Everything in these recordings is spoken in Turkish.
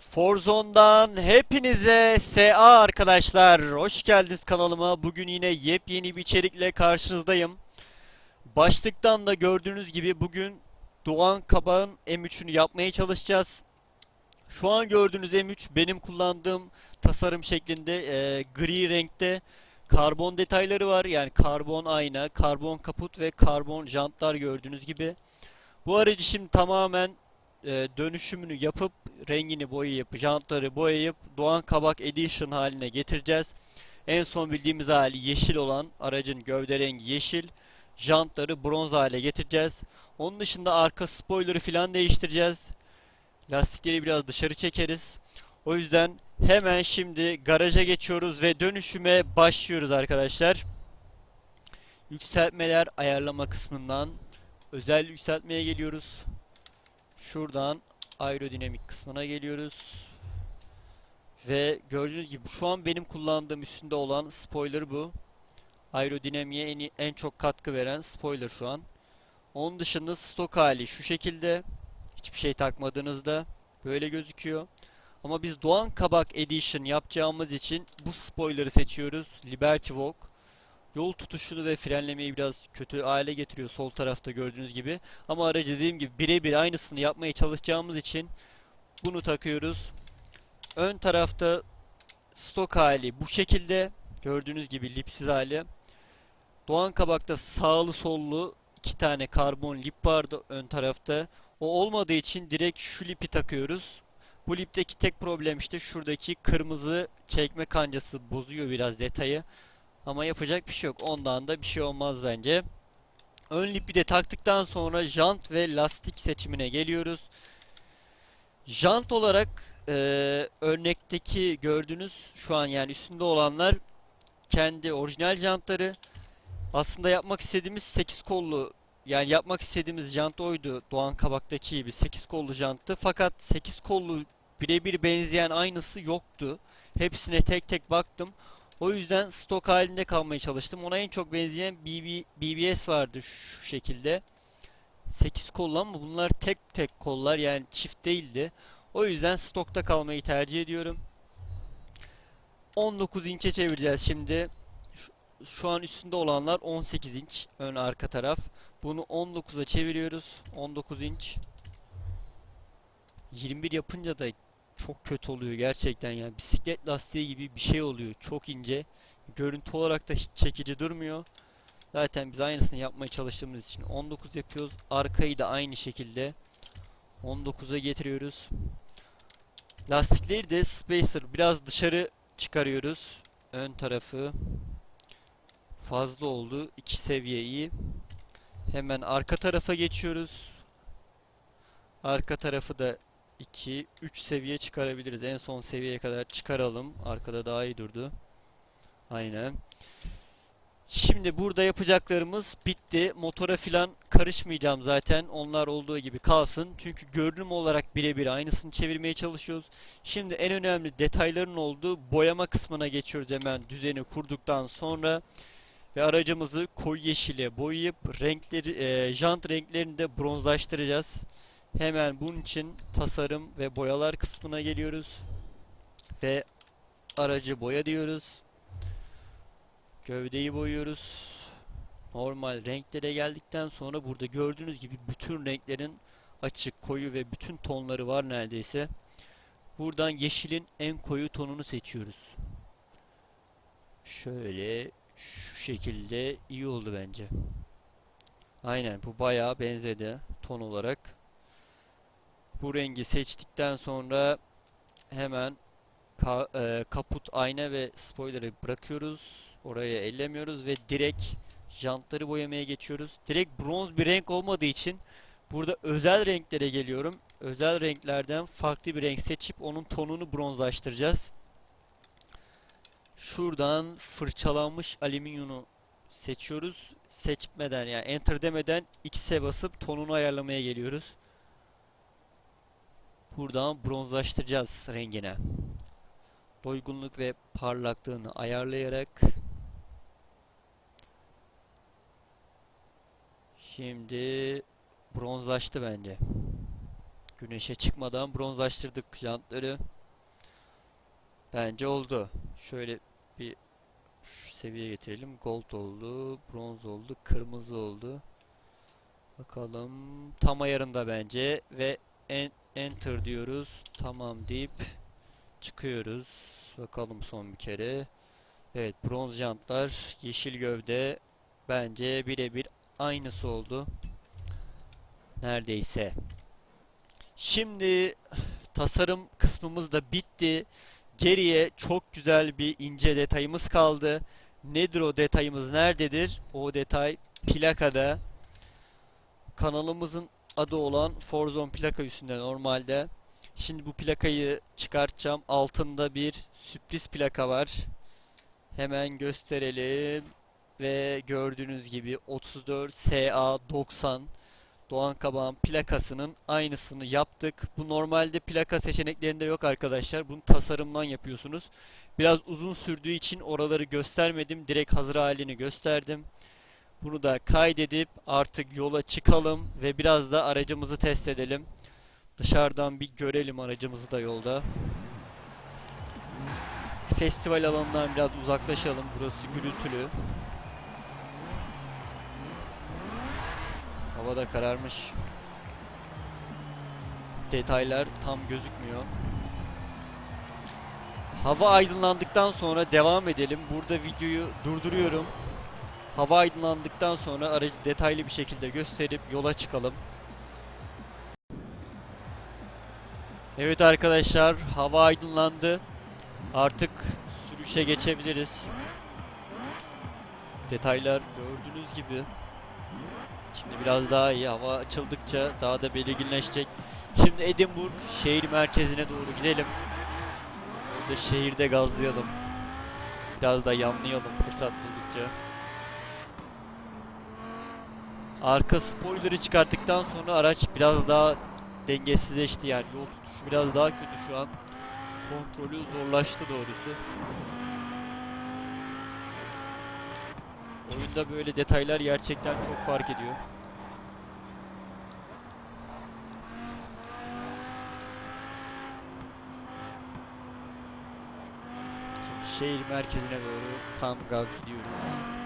Forzone'dan hepinize SA arkadaşlar. Hoş geldiniz kanalıma. Bugün yine yepyeni bir içerikle karşınızdayım. Başlıktan da gördüğünüz gibi bugün Doğan Kabağ'ın M3'ünü yapmaya çalışacağız. Şu an gördüğünüz M3 benim kullandığım tasarım şeklinde e, gri renkte karbon detayları var. Yani karbon ayna, karbon kaput ve karbon jantlar gördüğünüz gibi. Bu aracı şimdi tamamen e, dönüşümünü yapıp rengini boyayıp jantları boyayıp Doğan Kabak Edition haline getireceğiz. En son bildiğimiz hali yeşil olan aracın gövde rengi yeşil. Jantları bronz hale getireceğiz. Onun dışında arka spoiler'ı filan değiştireceğiz. Lastikleri biraz dışarı çekeriz. O yüzden hemen şimdi garaja geçiyoruz ve dönüşüme başlıyoruz arkadaşlar. Yükseltmeler ayarlama kısmından özel yükseltmeye geliyoruz. Şuradan aerodinamik kısmına geliyoruz. Ve gördüğünüz gibi şu an benim kullandığım üstünde olan spoiler bu. Aerodinamiğe en, en çok katkı veren spoiler şu an. Onun dışında stok hali şu şekilde. Hiçbir şey takmadığınızda böyle gözüküyor. Ama biz Doğan Kabak Edition yapacağımız için bu spoiler'ı seçiyoruz. Liberty Walk. Yol tutuşunu ve frenlemeyi biraz kötü hale getiriyor sol tarafta gördüğünüz gibi. Ama aracı dediğim gibi birebir aynısını yapmaya çalışacağımız için bunu takıyoruz. Ön tarafta stok hali bu şekilde. Gördüğünüz gibi lipsiz hali. Doğan Kabak'ta sağlı sollu iki tane karbon lip vardı ön tarafta. O olmadığı için direkt şu lipi takıyoruz. Bu lipteki tek problem işte şuradaki kırmızı çekme kancası bozuyor biraz detayı. Ama yapacak bir şey yok. Ondan da bir şey olmaz bence. Ön lipi de taktıktan sonra jant ve lastik seçimine geliyoruz. Jant olarak e, örnekteki gördüğünüz şu an yani üstünde olanlar kendi orijinal jantları. Aslında yapmak istediğimiz 8 kollu yani yapmak istediğimiz jant oydu Doğan Kabak'taki gibi 8 kollu janttı. Fakat 8 kollu birebir benzeyen aynısı yoktu. Hepsine tek tek baktım. O yüzden stok halinde kalmaya çalıştım. Ona en çok benzeyen BB, BBS vardı şu şekilde. 8 kollu ama bunlar tek tek kollar yani çift değildi. O yüzden stokta kalmayı tercih ediyorum. 19 inçe çevireceğiz şimdi. Şu, an üstünde olanlar 18 inç ön arka taraf. Bunu 19'a çeviriyoruz. 19 inç. 21 yapınca da çok kötü oluyor gerçekten yani bisiklet lastiği gibi bir şey oluyor. Çok ince. Görüntü olarak da hiç çekici durmuyor. Zaten biz aynısını yapmaya çalıştığımız için 19 yapıyoruz. Arkayı da aynı şekilde 19'a getiriyoruz. Lastikleri de spacer biraz dışarı çıkarıyoruz. Ön tarafı fazla oldu. İki seviye iyi. Hemen arka tarafa geçiyoruz. Arka tarafı da 2, 3 seviye çıkarabiliriz. En son seviyeye kadar çıkaralım. Arkada daha iyi durdu. Aynen. Şimdi burada yapacaklarımız bitti. Motora filan karışmayacağım zaten. Onlar olduğu gibi kalsın. Çünkü görünüm olarak birebir aynısını çevirmeye çalışıyoruz. Şimdi en önemli detayların olduğu boyama kısmına geçiyoruz hemen düzeni kurduktan sonra. Ve aracımızı koyu yeşile boyayıp renkleri, e, jant renklerini de bronzlaştıracağız. Hemen bunun için tasarım ve boyalar kısmına geliyoruz. Ve aracı boya diyoruz. Gövdeyi boyuyoruz. Normal renklere geldikten sonra burada gördüğünüz gibi bütün renklerin açık, koyu ve bütün tonları var neredeyse. Buradan yeşilin en koyu tonunu seçiyoruz. Şöyle şu şekilde iyi oldu bence. Aynen bu bayağı benzedi ton olarak. Bu rengi seçtikten sonra hemen ka e, kaput, ayna ve spoiler'ı bırakıyoruz. Oraya ellemiyoruz ve direkt jantları boyamaya geçiyoruz. Direkt bronz bir renk olmadığı için burada özel renklere geliyorum. Özel renklerden farklı bir renk seçip onun tonunu bronzlaştıracağız. Şuradan fırçalanmış alüminyonu seçiyoruz. Seçmeden yani enter demeden X'e basıp tonunu ayarlamaya geliyoruz. Buradan bronzlaştıracağız rengine. Doygunluk ve parlaklığını ayarlayarak Şimdi bronzlaştı bence. Güneşe çıkmadan bronzlaştırdık jantları. Bence oldu. Şöyle bir şu seviye getirelim. Gold oldu, bronz oldu, kırmızı oldu. Bakalım tam ayarında bence ve en enter diyoruz. Tamam deyip çıkıyoruz. Bakalım son bir kere. Evet bronz jantlar, yeşil gövde bence birebir aynısı oldu. Neredeyse. Şimdi tasarım kısmımız da bitti. Geriye çok güzel bir ince detayımız kaldı. Nedir o detayımız nerededir? O detay plakada. Kanalımızın adı olan Forzone plaka üstünde normalde. Şimdi bu plakayı çıkartacağım. Altında bir sürpriz plaka var. Hemen gösterelim. Ve gördüğünüz gibi 34 SA 90 Doğan Kabağ'ın plakasının aynısını yaptık. Bu normalde plaka seçeneklerinde yok arkadaşlar. Bunu tasarımdan yapıyorsunuz. Biraz uzun sürdüğü için oraları göstermedim. Direkt hazır halini gösterdim. Bunu da kaydedip artık yola çıkalım ve biraz da aracımızı test edelim. Dışarıdan bir görelim aracımızı da yolda. Festival alanından biraz uzaklaşalım. Burası gürültülü. Hava da kararmış. Detaylar tam gözükmüyor. Hava aydınlandıktan sonra devam edelim. Burada videoyu durduruyorum. Hava aydınlandıktan sonra aracı detaylı bir şekilde gösterip yola çıkalım. Evet arkadaşlar, hava aydınlandı. Artık sürüşe geçebiliriz. Detaylar gördüğünüz gibi. Şimdi biraz daha iyi. Hava açıldıkça daha da belirginleşecek. Şimdi Edinburgh şehir merkezine doğru gidelim. Orada şehirde gazlayalım. Biraz da yanlayalım fırsat buldukça. Arka spoiler'ı çıkarttıktan sonra araç biraz daha dengesizleşti yani yol tutuşu biraz daha kötü şu an. Kontrolü zorlaştı doğrusu. Oyunda böyle detaylar gerçekten çok fark ediyor. Şimdi şehir merkezine doğru tam gaz gidiyoruz.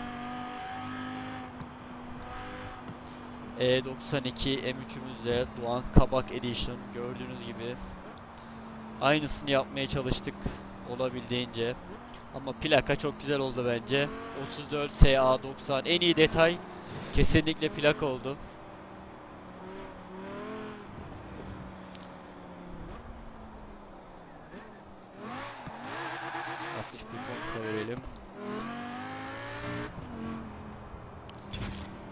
E92 M3'ümüzle Doğan Kabak Edition gördüğünüz gibi aynısını yapmaya çalıştık olabildiğince. Ama plaka çok güzel oldu bence. 34 SA90 en iyi detay kesinlikle plaka oldu. Hafif bir kontrol verelim.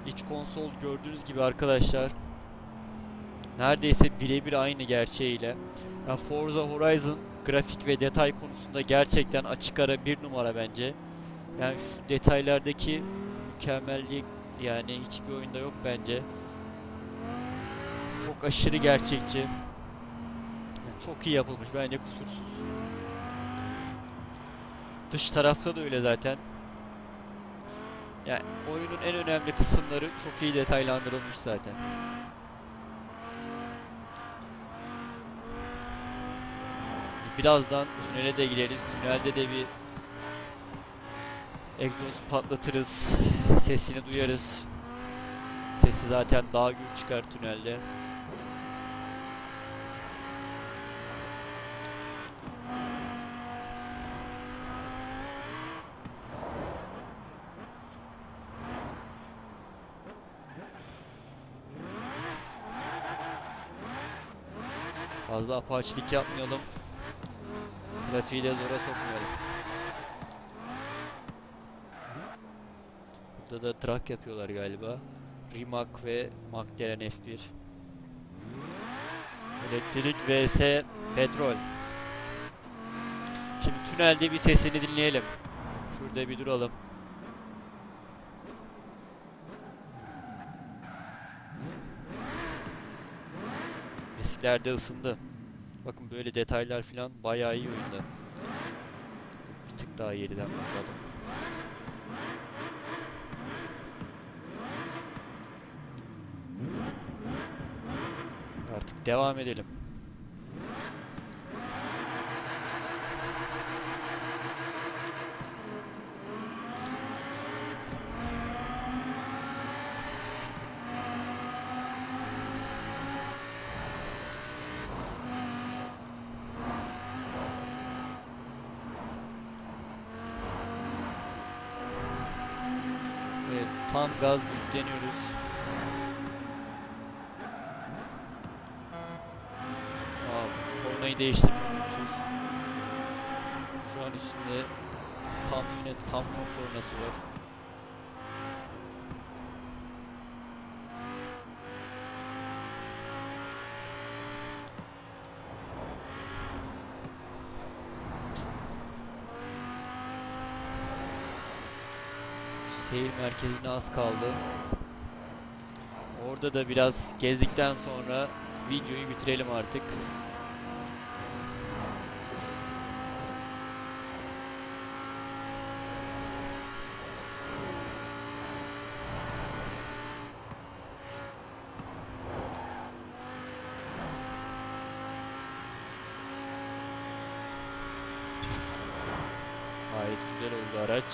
İç konsol gördüğünüz gibi arkadaşlar neredeyse birebir aynı gerçeğiyle. Yani Forza Horizon grafik ve detay konusunda gerçekten açık ara bir numara bence. Yani şu detaylardaki mükemmellik yani hiçbir oyunda yok bence. Çok aşırı gerçekçi. Yani çok iyi yapılmış bence kusursuz. Dış tarafta da öyle zaten. Yani oyunun en önemli kısımları çok iyi detaylandırılmış zaten. Birazdan tünele de gireriz. Tünelde de bir egzoz patlatırız. Sesini duyarız. Sesi zaten daha gür çıkar tünelde. Fazla apaçilik yapmayalım. Trafiği de zora sokmayalım. Burada da truck yapıyorlar galiba. Rimac ve McLaren F1. Elektrik vs petrol. Şimdi tünelde bir sesini dinleyelim. Şurada bir duralım. Disklerde ısındı. Bakın böyle detaylar falan bayağı iyi oyunda. Bir tık daha geriden bakalım. Artık devam edelim. Kornayı değiştirmemişiz. Şu an üstünde kamyonet, kamyon kornası var. Şehir merkezine az kaldı. Orada da biraz gezdikten sonra videoyu bitirelim artık. Gayet güzel oldu araç.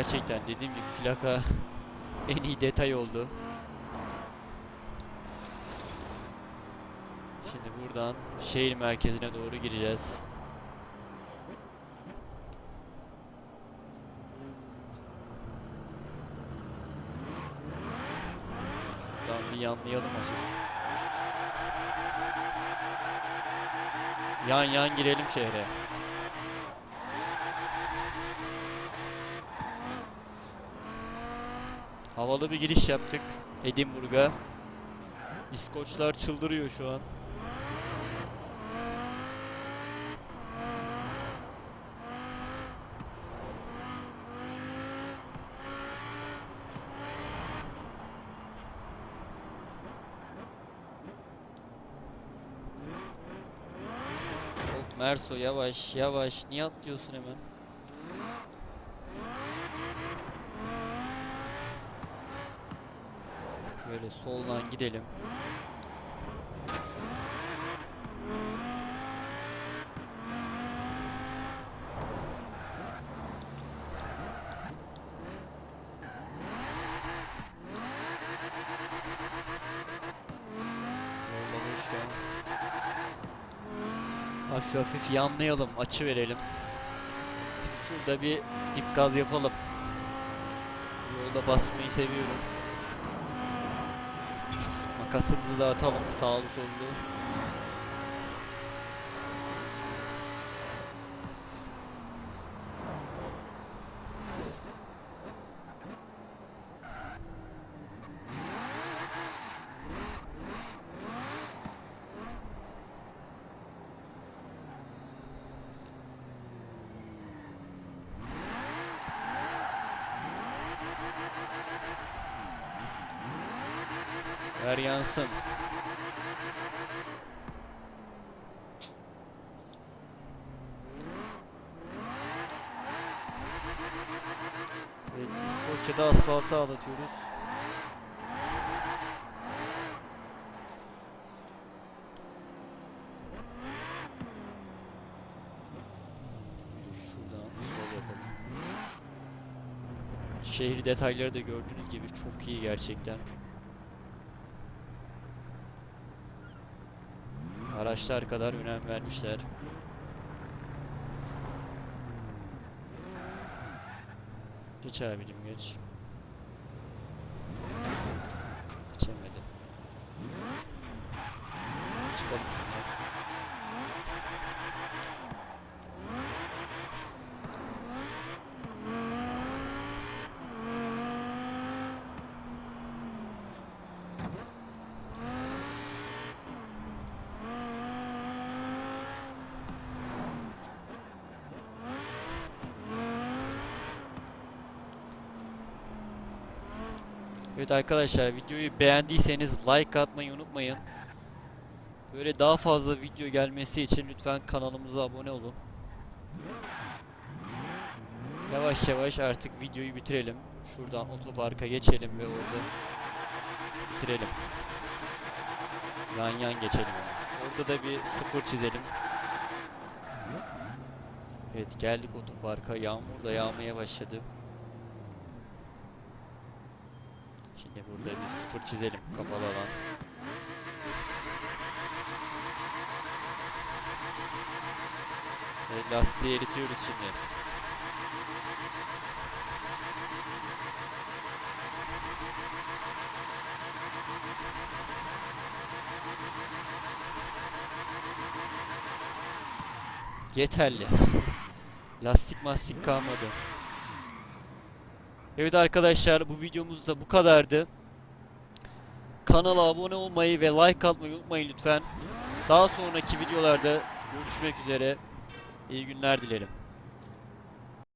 Gerçekten dediğim gibi plaka en iyi detay oldu. Şimdi buradan şehir merkezine doğru gireceğiz. Şuradan bir yanlayalım asıl. Yan yan girelim şehre. Havalı bir giriş yaptık Edinburgh'a. İskoçlar çıldırıyor şu an. Merso yavaş yavaş niye atlıyorsun hemen? Şöyle soldan gidelim. Hafif hafif yanlayalım, açı verelim. Şurada bir dip gaz yapalım. Yolda basmayı seviyorum. Makasımızı da atalım sağlı sollu. Ver yansın. Evet, İskoçya'da asfaltı ağlatıyoruz. Şehir detayları da gördüğünüz gibi çok iyi gerçekten. Araçlar kadar önem vermişler. Geç abicim geç. Geçemedi. Nasıl çıkalım şuradan? Evet arkadaşlar videoyu beğendiyseniz like atmayı unutmayın. Böyle daha fazla video gelmesi için lütfen kanalımıza abone olun. Yavaş yavaş artık videoyu bitirelim. Şuradan otoparka geçelim ve orada bitirelim. Yan yan geçelim. Orada da bir sıfır çizelim. Evet geldik otoparka. Yağmur da yağmaya başladı. Şimdi burada bir sıfır çizelim kapalı alan. Evet, lastiği eritiyoruz şimdi. Yeterli. Lastik mastik kalmadı. Evet arkadaşlar bu videomuz da bu kadardı. Kanala abone olmayı ve like atmayı unutmayın lütfen. Daha sonraki videolarda görüşmek üzere. İyi günler dilerim.